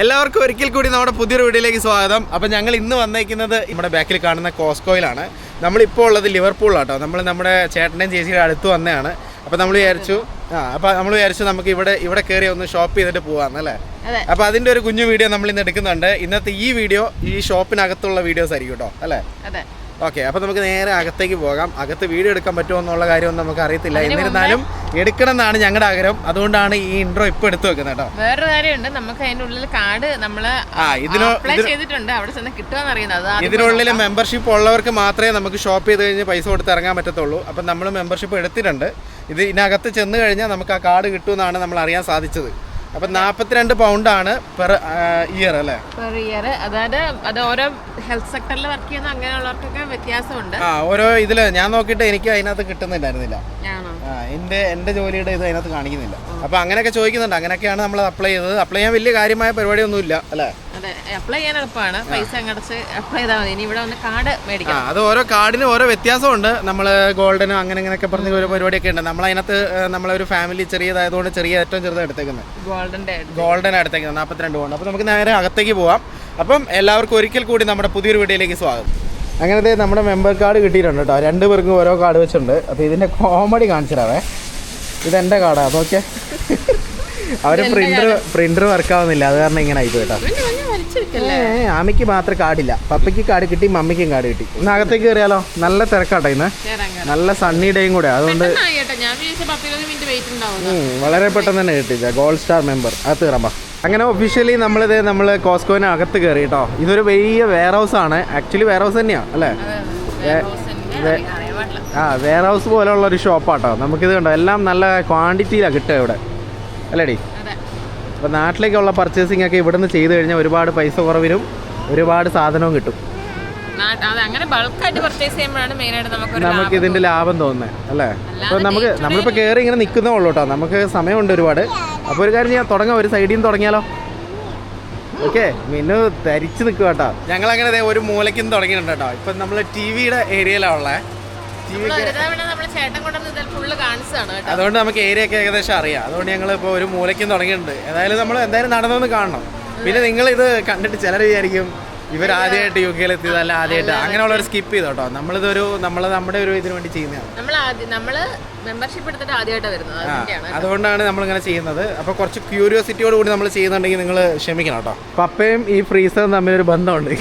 എല്ലാവർക്കും ഒരിക്കൽ കൂടി നമ്മുടെ പുതിയൊരു വീഡിയോയിലേക്ക് സ്വാഗതം. അപ്പം ഞങ്ങൾ ഇന്ന് വന്നേക്കുന്നത് നമ്മുടെ ബാക്കിൽ കാണുന്ന കോസ്കോയിലാണ്. നമ്മളിപ്പോൾ ഉള്ളത് ലിവർപൂളിലാട്ടോ. നമ്മൾ നമ്മുടെ ചേട്ടന്റെയും ചേച്ചിയുടെ അടുത്ത് വന്നതാണ്. അപ്പം നമ്മൾ വിചാരിച്ചു ആ അപ്പം നമ്മൾ വിചാരിച്ചു നമുക്ക് ഇവിടെ ഇവിടെ കയറി ഒന്ന് ഷോപ്പ് ചെയ്തിട്ട് പോകാമെന്നല്ലേ അതെ. അപ്പോൾ അതിന്റെ ഒരു കുഞ്ഞു വീഡിയോ നമ്മൾ ഇന്ന് എടുക്കുന്നുണ്ട്. ഇന്നത്തെ ഈ വീഡിയോ ഈ ഷോപ്പിനകത്തുള്ള വീഡിയോസ് ആയിരിക്കും കേട്ടോ അല്ലേ? ഓക്കെ അപ്പോൾ നമുക്ക് നേരെ അകത്തേക്ക് പോകാം. അകത്ത് വീഡിയോ എടുക്കാൻ പറ്റുമോ എന്നുള്ള കാര്യമൊന്നും നമുക്ക് അറിയത്തില്ല. എന്നിരുന്നാലും എടുക്കണം എന്നാണ് ഞങ്ങളുടെ ആഗ്രഹം. അതുകൊണ്ടാണ് ഈ ഇൻട്രോ ഇപ്പൊ എടുത്തു വെക്കുന്നത് കേട്ടോ. വേറൊരു കാര്യമുണ്ട്. നമുക്ക് അതിന്റെ ഉള്ളിൽ കാർഡ് ഇതിനോ ചെയ്തിട്ടുണ്ട്. അവിടെ ചെന്ന് കിട്ടുമെന്ന് അറിയുന്നത്. ഇതിനുള്ളിൽ മെമ്പർഷിപ്പ് ഉള്ളവർക്ക് മാത്രമേ നമുക്ക് ഷോപ്പ് ചെയ്ത് കഴിഞ്ഞ് പൈസ കൊടുത്ത് ഇറങ്ങാൻ പറ്റത്തുള്ളൂ. അപ്പം നമ്മൾ മെമ്പർഷിപ്പ് എടുത്തിട്ടുണ്ട്. ഇത് ഇതിനകത്ത് ചെന്ന് കഴിഞ്ഞാൽ നമുക്ക് ആ കാർഡ് കിട്ടുമെന്നാണ് നമ്മൾ അറിയാൻ സാധിച്ചത്. അപ്പം പൗണ്ട് പൗണ്ടാണ് പെർ ഇയർ അല്ലേ? പെർ ഇയർ അതായത് അത് ഓരോ ഹെൽത്ത് സെക്ടറിൽ വർക്ക് ചെയ്യുന്ന അങ്ങനെയുള്ളവർക്കൊക്കെ വ്യത്യാസമുണ്ട്. ആ ഓരോ ഇതിൽ ഞാൻ നോക്കിയിട്ട് എനിക്ക് അതിനകത്ത് കിട്ടുന്നുണ്ടായിരുന്നില്ല എന്റെ എന്റെ ജോലിയുടെ ഇത് അതിനകത്ത് കാണിക്കുന്നില്ല. അപ്പോൾ അങ്ങനെയൊക്കെ ചോദിക്കുന്നുണ്ട്. അങ്ങനെയൊക്കെയാണ് നമ്മൾ അപ്ലൈ ചെയ്തത് അപ്ലൈ ചെയ്യാൻ വലിയ കാര്യമായ പരിപാടിയൊന്നുമില്ല അല്ലേ? അപ്ലൈ ചെയ്യാൻ എളുപ്പമാണ്. പൈസ അപ്ലൈ ചെയ്താൽ മതി. ഇനി ഇവിടെ വന്ന് കാർഡ് മേടിക്കാം. അത് ഓരോ കാർഡിനും ഓരോ വ്യത്യാസമുണ്ട്. നമ്മൾ ഗോൾഡനും അങ്ങനെ അങ്ങനെയൊക്കെ പറഞ്ഞ ഒരു പരിപാടിയൊക്കെ ഉണ്ട്. നമ്മൾ അതിനകത്ത് നമ്മളൊരു ഫാമിലി ചെറിയതായതുകൊണ്ട് ചെറിയ ഏറ്റവും ചെറുത് എടുത്തേക്കുന്നത്. ഗോൾഡന്റെ ഗോൾഡൻ എടുത്തേക്കുന്നത് നാൽപ്പത്തിരണ്ട് പോകണം അപ്പോൾ നമുക്ക് നേരെ അകത്തേക്ക് പോവാം. അപ്പം എല്ലാവർക്കും ഒരിക്കൽ കൂടി നമ്മുടെ പുതിയൊരു വീഡിയോയിലേക്ക് സ്വാഗതം. അങ്ങനത്തെ നമ്മുടെ മെമ്പർ കാർഡ് കിട്ടിയിട്ടുണ്ട് കേട്ടോ. രണ്ട് പേർക്കും ഓരോ കാർഡ് വെച്ചിട്ടുണ്ട്. അപ്പോൾ ഇതിന്റെ കോമഡി കാണിച്ചിടാവേ ഇതെന്റെ കാടാ അതൊക്കെ അവർ പ്രിന്റർ പ്രിന്റർ വർക്ക് ആവുന്നില്ല അത് കാരണം ഇങ്ങനെ ആയിപ്പോ കേട്ടോ. ആമിക്ക് മാത്രം കാടില്ല. പപ്പയ്ക്ക് കാട് കിട്ടി മമ്മിക്കും കാട് കിട്ടി. ഇന്ന് അകത്തേക്ക് കയറിയാലോ നല്ല തിരക്കാട്ടോ ഇന്ന്. നല്ല സണ്ണി ഡേയും കൂടെ അതുകൊണ്ട് വളരെ പെട്ടെന്ന് തന്നെ കിട്ടില്ല ഗോൾഡ് സ്റ്റാർ മെമ്പർ അത് കയറാം അങ്ങനെ ഒഫീഷ്യലി നമ്മളിത് നമ്മൾ കോസ്കോന് അകത്ത് കയറി കേട്ടോ. ഇതൊരു വലിയ വെയർ ഹൗസ് ആണ് ആക്ച്വലി വെയർ ഹൗസ് തന്നെയാണ് അല്ലേ ആ വെയർ ഹൗസ് പോലെയുള്ള ഒരു ഷോപ്പാട്ടോ നമുക്കിത് കണ്ടോ? എല്ലാം നല്ല ക്വാണ്ടിറ്റിയിലാണ് കിട്ടുക ഇവിടെ. അല്ലേടി? അപ്പോൾ നാട്ടിലേക്കുള്ള പർച്ചേസിംഗ് ഒക്കെ ഇവിടുന്ന് ചെയ്ത് കഴിഞ്ഞാൽ ഒരുപാട് പൈസ കുറവിനും ഒരുപാട് സാധനവും കിട്ടും. അങ്ങനെ ബൾക്കായിട്ട് പർച്ചേസ് ചെയ്യുമ്പോഴാണ് മെയിനായിട്ട് നമുക്ക് ഇതിന്റെ ലാഭം തോന്നുന്നത് അല്ലേ? അപ്പൊ അപ്പോൾ നമുക്ക് നമ്മളിപ്പോൾ കേറി ഇങ്ങനെ നിൽക്കുന്നേ ഉള്ളൂ കേട്ടോ. നമുക്ക് സമയമുണ്ട് ഒരുപാട്. അപ്പോൾ ഒരു കാര്യം ഞാൻ തുടങ്ങാം. ഒരു സൈഡിൽ നിന്ന് തുടങ്ങിയാലോ? ഓക്കെ. മിന്നു ധരിച്ചു നിൽക്കുക കേട്ടോ. ഞങ്ങൾ അങ്ങനെ ഒരു മൂലയ്ക്കും തുടങ്ങിയിട്ടുണ്ട് കേട്ടോ. ഇപ്പം നമ്മൾ ടി വിയുടെ ഏരിയയിലാണ് ഉള്ളത് അതുകൊണ്ട് നമുക്ക് ഏരിയ ഒക്കെ ഏകദേശം അറിയാം. അതുകൊണ്ട് ഞങ്ങൾ ഇപ്പോൾ ഒരു മൂലയ്ക്കും തുടങ്ങിയിട്ടുണ്ട്. ഏതായാലും നമ്മൾ എന്തായാലും നടന്നൊന്ന് കാണണം. പിന്നെ നിങ്ങൾ ഇത് കണ്ടിട്ട് ചിലർ വിചാരിക്കും ഇവർ ആദ്യമായിട്ട് യു കെയിൽ എത്തിയതല്ല ആദ്യമായിട്ട്. അങ്ങനെയുള്ള ഒരു സ്കിപ്പ് ചെയ്തു കേട്ടോ നമ്മളിതൊരു നമ്മൾ നമ്മുടെ ഒരു ഇതിന് വേണ്ടി ചെയ്യുന്നതാണ്. നമ്മൾ അതുകൊണ്ടാണ് നമ്മളിങ്ങനെ ചെയ്യുന്നത്. അപ്പോൾ കുറച്ച് ക്യൂരിയോസിറ്റിയോട് കൂടി നമ്മൾ ചെയ്യുന്നുണ്ടെങ്കിൽ നിങ്ങൾ ക്ഷമിക്കണം കേട്ടോ. പപ്പയും ഈ ഫ്രീസറും തമ്മിലൊരു ബന്ധമുണ്ട്.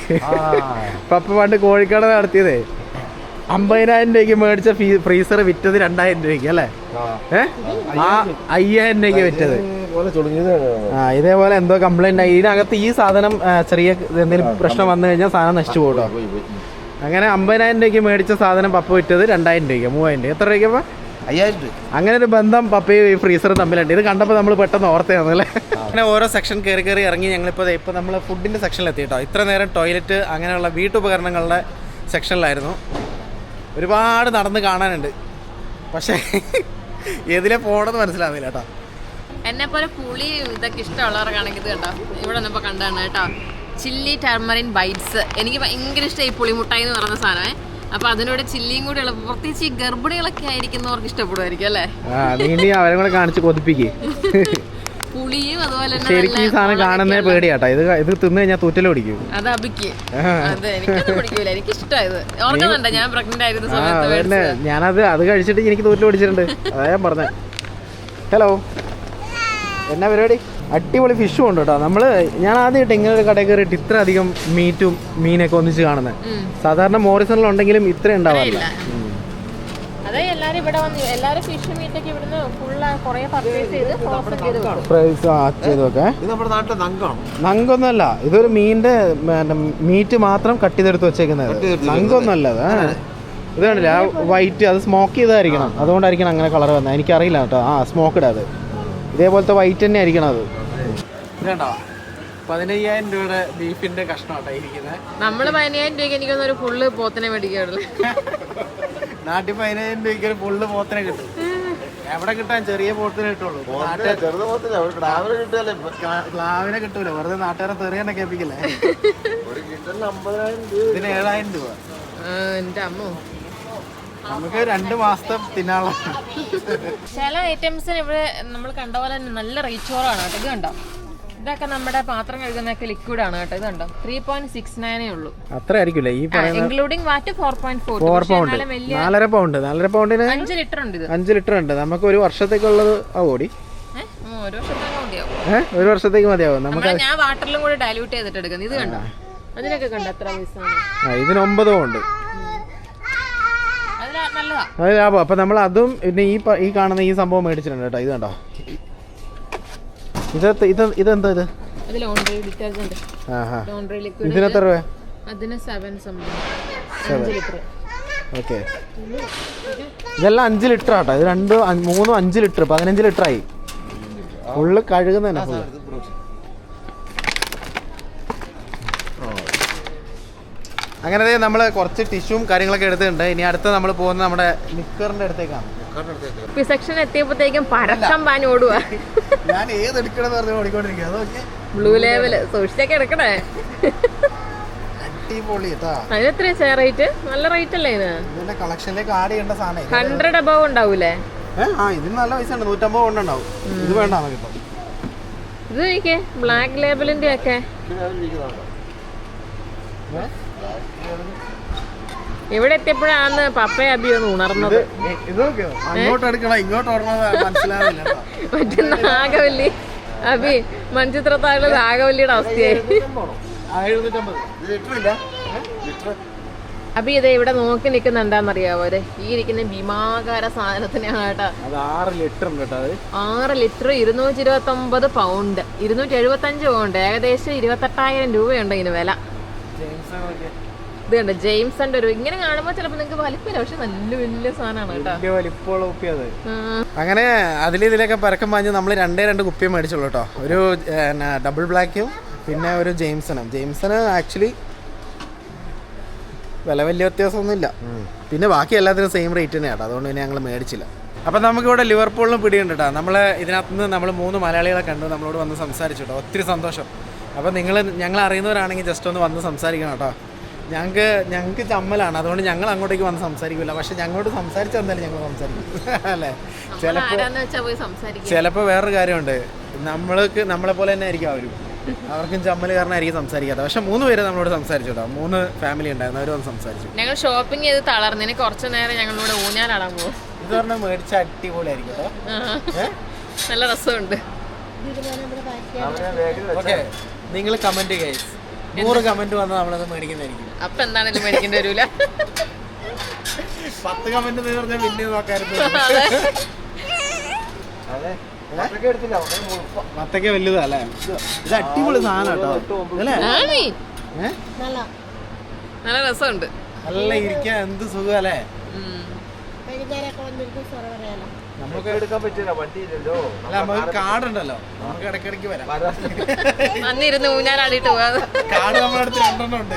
പപ്പ പണ്ട് കോഴിക്കട നടത്തിയതേ. അമ്പതിനായിരം രൂപയ്ക്ക് മേടിച്ച ഫ്രീസർ വിറ്റത് രണ്ടായിരം രൂപയ്ക്ക് അല്ലേ? ആ. അയ്യായിരം രൂപയ്ക്ക് വിറ്റത്. ആ ഇതേപോലെ എന്തോ കംപ്ലൈന്റ് ആയി ഇതിനകത്ത് ഈ സാധനം ചെറിയ എന്തെങ്കിലും പ്രശ്നം വന്നു കഴിഞ്ഞാൽ സാധനം നശിച്ചു പോകട്ടോ അങ്ങനെ അമ്പതിനായിരം രൂപയ്ക്ക് മേടിച്ച സാധനം പപ്പ വിറ്റത് രണ്ടായിരം രൂപയ്ക്ക് മൂവായിരം രൂപ എത്ര രൂപയ്ക്ക് അയ്യായിരം രൂപ. അങ്ങനെ ഒരു ബന്ധം പപ്പയും ഈ ഫ്രീസറും തമ്മിലുണ്ട്. ഇത് കണ്ടപ്പോൾ നമ്മൾ പെട്ടെന്ന് ഓർത്തയാണല്ലേ അല്ലേ? അങ്ങനെ ഓരോ സെക്ഷൻ കയറി കയറി ഇറങ്ങി ഞങ്ങളിപ്പോൾ ഇപ്പോൾ നമ്മൾ ഫുഡിന്റെ സെക്ഷനിലെത്തി കേട്ടോ. ഇത്ര നേരം ടോയ്ലറ്റ് അങ്ങനെയുള്ള വീട്ടുപകരണങ്ങളുടെ സെക്ഷനിലായിരുന്നു ഒരുപാട് നടന്ന് കാണാനുണ്ട്. പക്ഷേ ഏതിലെ പോണെന്ന് മനസ്സിലാവുന്നില്ല കേട്ടോ. എന്നെ പോലെ പുളി ഇതൊക്കെ ഇഷ്ടമുള്ളവർക്കാണെങ്കിൽ ഇത് കണ്ടോ? ഇവിടെ വന്നപ്പോൾ കണ്ടാണ് കേട്ടോ. Chilli turmeric bites. എനിക്ക് ഭയങ്കര ഇഷ്ടമായി പുളിമുട്ടായി എന്ന് പറയുന്ന സാധനമേ അപ്പൊ അതിനോട് ചില്ലിയും കൂടി ഉള്ള പ്രത്യേകിച്ച് ഈ ഗർഭിണികളൊക്കെ ആയിരിക്കുന്നവർക്ക് ഇഷ്ടപ്പെടുമായിരിക്കും അല്ലേ? നീ അവരെ കൂടെ കാണിച്ച് കൊതിപ്പിക്കേ. പുളിയും അതുപോലെ തന്നെ ശരിക്കും ഈ സാധനം കാണുന്നേ പേടിയാട്ടോ. ഇത് ഇത് തിന്നു കഴിഞ്ഞാൽ തൂറ്റൽ പിടിക്കും. അത് അബിക്ക്. ആ. അതെ എനിക്കൊന്നും പിടിക്കൂല. എനിക്ക് ഇഷ്ടമായത് ഓർക്കുന്നുണ്ടോ ഞാൻ പ്രഗ്നന്റ് ആയിരുന്ന സമയത്ത്. ഞാനത് അത് കഴിച്ചിട്ട് എനിക്ക് തൂറ്റൽ പിടിച്ചിട്ടുണ്ട്. അതാ ഞാൻ പറഞ്ഞത് ഹലോ എന്നാ പരിപാടി? അടിപൊളി ഫിഷും ഉണ്ട് കേട്ടോ. നമ്മൾ ഞാൻ ആദ്യമായിട്ട് ഇങ്ങനെ ഒരു കടയിൽ കയറിയിട്ട് ഇത്ര അധികം മീറ്റും മീനൊക്കെ ഒന്നിച്ച് കാണുന്നത്. സാധാരണ മോറിസണിലുണ്ടെങ്കിലും ഇത്ര ഉണ്ടാവാറില്ല. അതെ എല്ലാരും ഇവിടെ വന്ന് എല്ലാരും ഫിഷ് മീറ്റൊക്കെ ഇവിടുന്ന് ഫുള്ള് കുറെ പർച്ചേസ് ചെയ്ത് ഫ്രോസൺ ചെയ്ത് വെക്കും പ്രൈസ് ചെയ്ത് ഇത് നമ്മുടെ നാട്ടിലെ നങ്കാണ്? നങ്കൊന്നല്ല ഇതൊരു മീനിന്റെ മീറ്റ് മാത്രം കട്ട് ചെയ്തെടുത്ത് വെച്ചേക്കുന്നത്. നങ്കൊന്നല്ല. ഇത് കണ്ടില്ല ആ വൈറ്റ് അത് സ്മോക്ക് ചെയ്തായിരിക്കണം. അതുകൊണ്ടായിരിക്കണം അങ്ങനെ കളർ വന്നത്. എനിക്കറിയില്ല കേട്ടോ. ആ സ്മോക്ക് അത് ഇതേപോലത്തെ വൈറ്റ് തന്നെ ആയിരിക്കണം അത് ഇതുണ്ടോ പതിനയ്യായിരം രൂപയുടെ ബീഫിന്റെ കഷ്ണം ഇരിക്കുന്നത് നമ്മൾ പതിനയ്യായിരം രൂപയ്ക്ക് എനിക്കൊന്നും ഒരു ഫുള്ള് പോത്തിനെ മേടിക്കാറുള്ളു. നാട്ടിൽ പതിനായിരം രൂപയ്ക്ക് ഒരു ഫുള്ള് പോത്തിനെ കിട്ടും. എവിടെ കിട്ടാൻ ചെറിയ പോത്തിനെ കിട്ടുള്ളൂ. ക്ലാവിനെ കിട്ടൂല. വെറുതെ നാട്ടുകാരെ തെറിയണ്ട കേൾപ്പിക്കില്ലേ? ഇതിന് ഏഴായിരം രൂപ. എന്റെ അമ്മോ. നമുക്ക് രണ്ട് മാസത്തെ തിന്നാനുള്ള ചില ഐറ്റംസിന് ഇവിടെ നമ്മൾ കണ്ട പോലെ തന്നെ നല്ല റേറ്റ് കുറവാണ്. കേട്ടോ ഇത് കണ്ടോ ഇതൊക്കെ നമ്മുടെ പാത്രം കഴുകുന്നൊക്കെ ലിക്വിഡ് ആണ് കേട്ടോ. ഇതുണ്ടോ? ത്രീ പോയിന്റ് സിക്സ് നയനേ ഉള്ളൂ. അത്ര ആയിരിക്കില്ല ഈ including VAT four point four four pound നാലര പൗണ്ട് നാലര പൗണ്ടിന് അഞ്ച് ലിറ്റർ ഉണ്ട് ഇത് അഞ്ച് ലിറ്റർ ഉണ്ട്. നമുക്ക് ഒരു വർഷത്തേക്കുള്ളത് ഓടി. ഒരു വർഷത്തേക്ക് മതിയാവും. നമുക്ക് ഞാൻ വാട്ടറിലും കൂടെ ഡൈല്യൂട്ട് ചെയ്തിട്ട് എടുക്കുന്നത്. ഇത് കണ്ടോ? അതിനൊക്കെ കണ്ടോ എത്ര പൈസ ഇതിന് ഒമ്പത് അത് ലാഭം. അപ്പൊ നമ്മൾ അതും പിന്നെ ഈ ഈ കാണുന്ന ഈ സംഭവം മേടിച്ചിട്ടുണ്ട് കേട്ടോ. ഇത് കണ്ടോ? ഇത് ഇത് ഇതെന്താ ഇത്? ഇതിന് എത്ര രൂപ ഓക്കെ. ഇതെല്ലാം അഞ്ച് ലിറ്റർ ആട്ടോ ഇത് രണ്ട് മൂന്നും അഞ്ച് ലിറ്റർ പതിനഞ്ച് ലിറ്റർ ആയി ഫുള്ള് കഴുകുന്ന ഫുള്ള് അങ്ങനെ നമ്മൾ കുറച്ച് ടിഷ്യൂം കാര്യങ്ങളൊക്കെ എടുത്തിട്ടുണ്ട്. ഇനി അടുത്ത് നമ്മൾ പോകുന്നത് നമ്മുടെ മിക്കറിന്റെ അടുത്തേക്കാണ്. ഈ സെക്ഷൻ എത്തിയപ്പോഴത്തേക്കും പരക്കം പാൻ ഓടുക ഞാൻ ഏത് എടുക്കണമെന്ന് പറഞ്ഞ് ഓടിക്കൊണ്ടിരിക്കുക അതൊക്കെ ബ്ലൂ ലെവൽ സൂക്ഷിച്ചൊക്കെ എടുക്കണേ. അടിപൊളി കേട്ടാ. അതിന് എത്രയാ റേറ്റ് നല്ല റേറ്റ് അല്ലേ ഇതിന് ഇതിന്റെ കളക്ഷനിലേക്ക് ആഡ് ചെയ്യേണ്ട സാധനം ഹൺഡ്രഡ് അബവ് ഉണ്ടാവൂലേ? ആ ഇതിന് നല്ല പൈസ ഉണ്ട്. നൂറ്റമ്പത് കൊണ്ടുണ്ടാവും ഇത് വേണ്ട ഇത് നോക്കിയേ ബ്ലാക്ക് ലേബലിന്റെ ഒക്കെ. ഇവിടെ എത്തിയപ്പോഴാണ് പപ്പയും അബി ഒന്ന് ഉണർന്നത്. മറ്റേ നാഗവല്ലി അബി മൺചിത്രത്താഴ് നാഗവല്ലിയുടെ അവസ്ഥയായി. അബി ഇത് ഇവിടെ നോക്കി നിൽക്കുന്ന എന്താണെന്നറിയാവോ? അതെ ഈ ഇരിക്കുന്ന ഭീമാകാര സാധനത്തിന് ആറ് ലിറ്റർ അത് ആറ് ലിറ്റർ ഇരുന്നൂറ്റി ഇരുപത്തി ഒമ്പത് പൗണ്ട് ഇരുന്നൂറ്റി എഴുപത്തി അഞ്ച് പൗണ്ട് ഏകദേശം ഇരുപത്തെട്ടായിരം രൂപയുണ്ട് ഇതിന് വില. ഇത് ജെയിംസ് ജെയിംസന്റെ ഒരു ഇങ്ങനെ കാണുമ്പോൾ ചിലപ്പോ നിങ്ങൾക്ക് വലിപ്പമില്ല. പക്ഷെ നല്ല വലിയ സാധനമാണ് വലിപ്പമുള്ള കുപ്പി അത് അങ്ങനെ അതിലിതിലൊക്കെ പരക്കം പാഞ്ഞ് നമ്മൾ രണ്ടേ രണ്ട് കുപ്പിയും മേടിച്ചുള്ളൂ കേട്ടോ. ഒരു ഡബിൾ ബ്ലാക്കും പിന്നെ ഒരു ജെയിംസണും ജെയിംസണ് ആക്ച്വലി വില വലിയ വ്യത്യാസമൊന്നുമില്ല. പിന്നെ ബാക്കി എല്ലാത്തിനും സെയിം റേറ്റ് തന്നെയാണ് അതുകൊണ്ട് പിന്നെ ഞങ്ങൾ മേടിച്ചില്ല. അപ്പം നമുക്കിവിടെ ലിവർപൂളിലും പിടിയുണ്ട് കേട്ടോ. നമ്മൾ ഇതിനകത്ത് നിന്ന് നമ്മൾ മൂന്ന് മലയാളികളെ കണ്ടു നമ്മളോട് വന്ന് സംസാരിച്ചു കേട്ടോ. ഒത്തിരി സന്തോഷം. അപ്പം നിങ്ങൾ ഞങ്ങൾ അറിയുന്നവരാണെങ്കിൽ ജസ്റ്റ് ഒന്ന് വന്ന് സംസാരിക്കണം കേട്ടോ. ഞങ്ങൾക്ക് ഞങ്ങൾക്ക് ചമ്മലാണ്. അതുകൊണ്ട് ഞങ്ങൾ അങ്ങോട്ടേക്ക് വന്ന് സംസാരിക്കില്ല പക്ഷെ ഞങ്ങളോട് സംസാരിച്ചു എന്തായാലും ഞങ്ങൾ സംസാരിക്കും. അല്ലേ? ചിലപ്പോൾ ചിലപ്പോൾ വേറൊരു കാര്യമുണ്ട്. നമ്മൾക്ക് നമ്മളെ പോലെ തന്നെ ആയിരിക്കും അവരും. അവർക്കും ചമ്മൽ കാരണമായിരിക്കും സംസാരിക്കാത്ത പക്ഷെ മൂന്ന് പേര് നമ്മളോട് സംസാരിച്ചു കേട്ടോ മൂന്ന് ഫാമിലി ഉണ്ടായിരുന്നു അവർ വന്ന് സംസാരിച്ചു. ഞങ്ങൾ ഷോപ്പിംഗ് ചെയ്ത് തളർന്നതിന് കുറച്ച് നേരം ഞങ്ങളിവിടെ ഊഞ്ഞാലാടാൻ പോകും. ഇത് പറഞ്ഞാൽ മേടിച്ച അടിപൊളിയായിരിക്കും കേട്ടോ. നല്ല രസമുണ്ട്. ഓക്കെ. നിങ്ങൾ കമന്റ് ഗൈസ് നൂറ് കമന്റ് വന്നാൽ നമ്മളത് മേടിക്കുന്നതായിരിക്കും. അപ്പൊ എന്താണെങ്കിലും മേടിക്കേണ്ടി വരൂല? പത്ത് കമന്റ് പറഞ്ഞാൽ പിന്നെ മുഴുപ്പ. മത്തക്ക വലുതാ അല്ലേ? ഇത് അടിപൊളി സാധനം കേട്ടോ അല്ലേ നല്ല. രസമുണ്ട്. നല്ല ഇരിക്കാൻ എന്ത് സുഖം അല്ലേ. നമുക്ക് എടുക്കാൻ പറ്റില്ല വണ്ടിയില്ലല്ലോ. അല്ല നമുക്ക് കാർഡ് ഉണ്ടല്ലോ നമുക്ക് ഇടയ്ക്കിടയ്ക്ക് വരാം. അന്നിരുന്ന് ഊഞ്ഞാലാടിയിട്ട് പോകാം കാർഡ് നമ്മുടെ അടുത്ത് രണ്ടെണ്ണം ഉണ്ട്.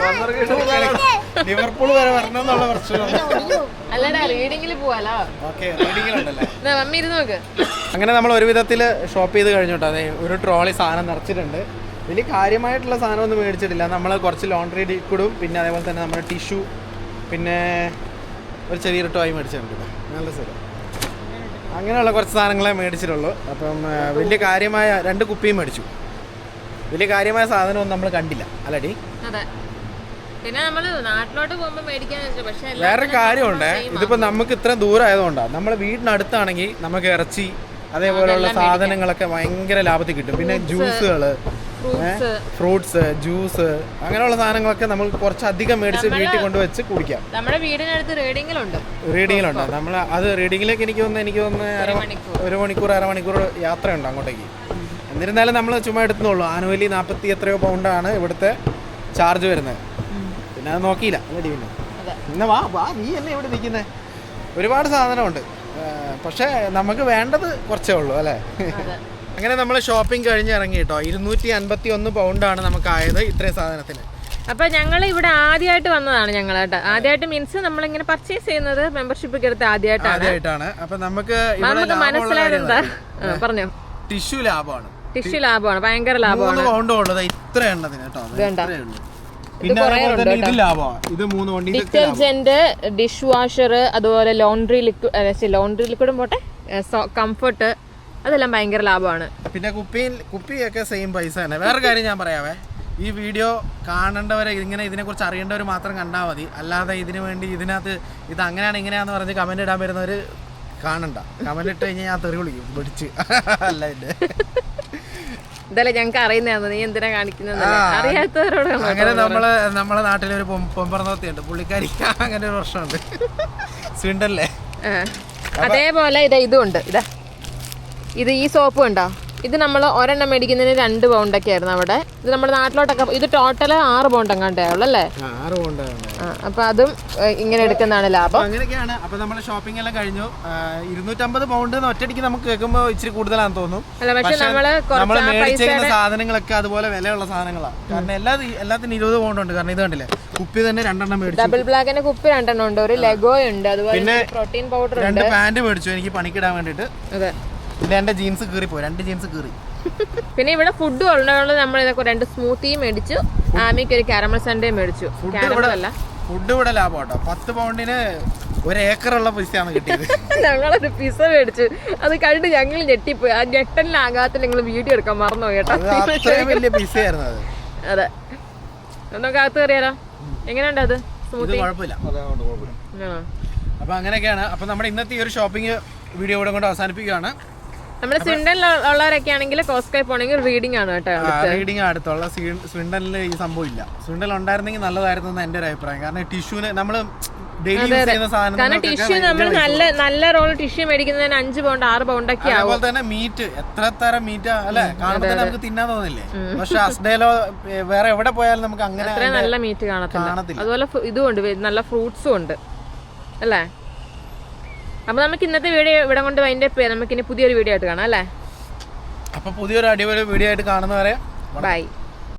ലിവർപൂൾ വരെ വരണം. എന്നുള്ള പ്രശ്നമാണ് അല്ലടാ റീഡിംഗിൽ പോവാലോ? ഓക്കെ റീഡിങ്ങിലുണ്ടല്ലേ എന്നാ മമ്മി ഇരുന്ന് നോക്ക്. അങ്ങനെ നമ്മൾ ഒരു വിധത്തിൽ ഷോപ്പ് ചെയ്ത് കഴിഞ്ഞു കേട്ടോ. അതെ ഒരു ട്രോളി സാധനം നിറച്ചിട്ടുണ്ട്. വലിയ കാര്യമായിട്ടുള്ള സാധനമൊന്നും മേടിച്ചിട്ടില്ല. നമ്മൾ കുറച്ച് ലോണ്ടറി കൂടും. പിന്നെ അതേപോലെ തന്നെ നമ്മുടെ ടിഷ്യൂ പിന്നെ ഒരു ചെറിയൊരു ടോയ് മേടിച്ചിട്ടുണ്ട് നല്ല സുഖം. അങ്ങനെയുള്ള കുറച്ച് സാധനങ്ങളെ മേടിച്ചിട്ടുള്ളൂ. അപ്പം വലിയ കാര്യമായ രണ്ട് കുപ്പിയും മേടിച്ചു. വലിയ കാര്യമായ സാധനമൊന്നും നമ്മൾ കണ്ടില്ല. അല്ലടി? പിന്നെ നമ്മൾ നാട്ടിലോട്ട് പോകുമ്പോൾ മേടിക്കാന്ന് പക്ഷെ വേറെ കാര്യമുണ്ട്. ഇതിപ്പോ നമുക്ക് ഇത്ര ദൂരം ആയതുകൊണ്ടാണ് നമ്മുടെ വീടിനടുത്താണെങ്കിൽ നമുക്ക് ഇറച്ചി അതേപോലെയുള്ള സാധനങ്ങളൊക്കെ ഭയങ്കര ലാഭത്തിൽ കിട്ടും. പിന്നെ ജ്യൂസുകൾ ഫ്രൂട്ട്സ്. ജ്യൂസ് അങ്ങനെയുള്ള സാധനങ്ങളൊക്കെ നമ്മൾ കുറച്ചധികം മേടിച്ച് വീട്ടിൽ കൊണ്ടുവച്ച് കുടിക്കാം. നമ്മുടെ വീടിനടുത്ത് റീഡിങ്ങിലുണ്ട്. റീഡിങ്ങിലുണ്ട്. നമ്മൾ അത് റീഡിങ്ങിലേക്ക് എനിക്ക് തോന്നുന്നു എനിക്ക് തോന്നുന്നു. ഒരു മണിക്കൂർ. അരമണിക്കൂർ യാത്രയുണ്ട് അങ്ങോട്ടേക്ക്. എന്നിരുന്നാലും നമ്മൾ ചുമ്മാ എടുത്തുള്ളൂ ആനുവലി നാൽപ്പത്തി എത്രയോ പൗണ്ടാണ് ഇവിടുത്തെ ചാർജ് വരുന്നത്. പിന്നെ അത് നോക്കിയില്ല. അല്ലടി പിന്നെ. പിന്നെ വാ വാ നീ എന്നെ ഇവിടെ നിൽക്കുന്നത് ഒരുപാട് സാധനമുണ്ട്. പക്ഷേ നമുക്ക് വേണ്ടത് കുറച്ചേ ഉള്ളൂ അല്ലേ? അങ്ങനെ നമ്മൾ ഷോപ്പിംഗ് കഴിഞ്ഞ് ഇറങ്ങി കേട്ടോ. ഇരുന്നൂറ്റി അൻപത്തി ഒന്ന് പൗണ്ടാണ് നമുക്കായത് ഇത്രയും സാധനത്തിന്. അപ്പൊ ഞങ്ങൾ ഇവിടെ ആദ്യമായിട്ട് വന്നതാണ് ഞങ്ങൾ കേട്ടോ. ആദ്യമായിട്ട് മീൻസ് നമ്മൾ ഇങ്ങനെ പർച്ചേസ് ചെയ്യുന്നത് മെമ്പർഷിപ്പ് എടുത്ത് ആദ്യമായിട്ടാണ് അപ്പൊ നമുക്ക് മനസ്സിലായത് എന്താ? ആ, പറഞ്ഞോ. ടിഷ്യൂ ലാഭമാണ്. ടിഷ്യൂ ലാഭമാണ് ഭയങ്കര ലാഭമാണ്. പൗണ്ട് ഉള്ളത് ഇത്ര എണ്ണത്തിന് കേട്ടോ. ഡിറ്റർജന്റ് ഡിഷ് വാഷർ അതുപോലെ ലോണ്ടറി ലിക്വിഡ് ലോണ്ടറി ലിക്വിഡും പോട്ടെ കംഫർട്ട് അതെല്ലാം ഭയങ്കര ലാഭമാണ്. പിന്നെ കുപ്പിയിൽ കുപ്പിയൊക്കെ സെയിം പൈസ തന്നെ. വേറെ കാര്യം ഞാൻ പറയാവേ. ഈ വീഡിയോ കാണേണ്ടവരെ ഇങ്ങനെ ഇതിനെക്കുറിച്ച് അറിയേണ്ടവർ മാത്രം കണ്ടാൽ മതി. അല്ലാതെ ഇതിനു വേണ്ടി ഇതിനകത്ത് ഇത് അങ്ങനെയാണ് ഇങ്ങനെയാന്ന് പറഞ്ഞ് കമന്റ് ഇടാൻ വരുന്നവര് കാണണ്ട. കമന്റ് ഇട്ട് കഴിഞ്ഞാൽ ഞാൻ തെറി വിളിക്കും. പിടിച്ച് അല്ല ഇത് ഇതല്ലേ ഞങ്ങൾക്ക് അറിയുന്നതാണ് നീ എന്തിനാ കാണിക്കുന്നത് അറിയാത്തവരോട് അങ്ങനെ നമ്മളെ നമ്മളെ നാട്ടിലെ ഒരു പൊമ്പറന്നോത്തിയുണ്ട്. പുള്ളിക്കാരി അങ്ങനെ ഒരു പ്രശ്നമുണ്ട്. സ്വിണ്ടല്ലേ? അതേപോലെ ഇതാ ഇതുണ്ട് ഇതാ. ഇത് ഈ സോപ്പ് ഉണ്ടോ ഇത് നമ്മൾ ഒരെണ്ണം മേടിക്കുന്നതിന് രണ്ട് പൗണ്ടൊക്കെ ആയിരുന്നു അവിടെ. ഇത് നമ്മുടെ നാട്ടിലോട്ടൊക്കെ ഇത് ടോട്ടൽ ആറ് പൗണ്ട് എങ്ങാണ്ടേ ഉള്ളു അല്ലേ? അപ്പൊ അതും ഇങ്ങനെ എടുക്കുന്നതാണ് ലാഭം. അങ്ങനെയൊക്കെയാണ്. അപ്പൊ നമ്മൾ ഷോപ്പിംഗ് എല്ലാം കഴിഞ്ഞു. ഇരുന്നൂറ്റമ്പത് പൗണ്ട് ഒറ്റയടിക്ക് നമുക്ക് കേൾക്കുമ്പോൾ ഇച്ചിരി കൂടുതലാണെന്ന് തോന്നും. അല്ല പക്ഷെ നമ്മൾ മേടിച്ചേക്കുന്ന സാധനങ്ങളൊക്കെ അതുപോലെ വിലയുള്ള സാധനങ്ങളാണ്. കാരണം എല്ലാ എല്ലാത്തിനും ഇരുപത് പൗണ്ട് ഉണ്ട്. കാരണം ഇത് കണ്ടില്ലേ? കുപ്പി തന്നെ രണ്ടെണ്ണം മേടിച്ചു. ഡബിൾ ബ്ലാക്കിന്റെ കുപ്പി രണ്ടെണ്ണം ഉണ്ട്. ഒരു ലെഗോ ഉണ്ട്. അതുപോലെ പ്രോട്ടീൻ പൗഡർ രണ്ട് പാന്റ് മേടിച്ചു എനിക്ക് പണിക്കിടാൻ വേണ്ടിട്ട് അതെ. പിന്നെ എന്റെ ജീൻസ് കീറി പോയി രണ്ട് ജീൻസ് കീറി. പിന്നെ ഇവിടെ ഫുഡ് ഉള്ളതുകൊണ്ട് നമ്മൾ ഇതൊക്കെ രണ്ട് സ്മൂത്തിയും മേടിച്ചു ആമിക്ക് ഒരു കാരമൽ സൺഡേ മേടിച്ചു. ഫുഡ് ഇവിടെ ഫുഡ് ഇവിടെ ലാഭം കേട്ടോ. പത്ത് പൗണ്ടിന് ഒരു ഏക്കറുള്ള പിസയാണ് കിട്ടിയത്. ഞങ്ങളൊരു പിസ മേടിച്ചു. അത് കണ്ട് ഞങ്ങൾ ഞെട്ടിപ്പോയി. ആ ഞെട്ടലിനാകാത്ത നിങ്ങൾ വീഡിയോ എടുക്കാൻ മറന്നു കേട്ടോ. വലിയ പൈസ അത്. അതെ. ഒന്നൊക്കെ അകത്ത് കയറിയാലോ? എങ്ങനെയുണ്ട് അത്? സ്മൂത്തി കുഴപ്പമില്ല. അപ്പൊ അങ്ങനെയൊക്കെയാണ്. അപ്പൊ നമ്മുടെ ഇന്നത്തെ ഈ ഒരു ഷോപ്പിംഗ് വീഡിയോ ഇവിടെ കൊണ്ട് അവസാനിപ്പിക്കുകയാണ്. നമ്മുടെ സ്വിണ്ടനിലുള്ളവരൊക്കെ ഉള്ളവരൊക്കെ ആണെങ്കിൽ കോസ്കൈ പോണെങ്കിൽ റീഡിംഗ് ആണ് കേട്ടോ റീഡിംഗ് അടുത്തുള്ള സ്വിൻഡനിൽ ഈ സംഭവം ഇല്ല. സ്വിണ്ടൽ ഉണ്ടായിരുന്നെങ്കിൽ നല്ലതായിരുന്നു എന്ന് എന്റെ ഒരു അഭിപ്രായം. കാരണം ടിഷ്യൂന് നമ്മൾ കാരണം ടിഷ്യൂ നമ്മൾ നല്ല നല്ല റോൾ ടിഷ്യൂ മേടിക്കുന്നതിന് അഞ്ച് പൗണ്ട് ആറ് പൗണ്ട് ഒക്കെ അതേപോലെ തന്നെ മീറ്റ് എത്ര തരം മീറ്റ് അല്ലെ? കാണുമ്പോൾ നമുക്ക് തിന്നാൻ തോന്നില്ലേ? പക്ഷെ അസ്ഡേലോ വേറെ എവിടെ പോയാലും നമുക്ക് അങ്ങനെ നല്ല മീറ്റ് കാണത്തില്ല. അതുപോലെ ഇതും ഉണ്ട് നല്ല ഫ്രൂട്ട്സും ഉണ്ട്. അല്ലേ? അപ്പൊ നമുക്ക് ഇന്നത്തെ വീഡിയോ ഇവിടെ കൊണ്ട് അതിന്റെ പേര് നമുക്ക് ഇനി പുതിയൊരു വീഡിയോ ആയിട്ട് കാണാം അല്ലേ? അപ്പൊ പുതിയൊരു അടിപൊളി വീഡിയോ ആയിട്ട് കാണുന്നവരെ ബൈ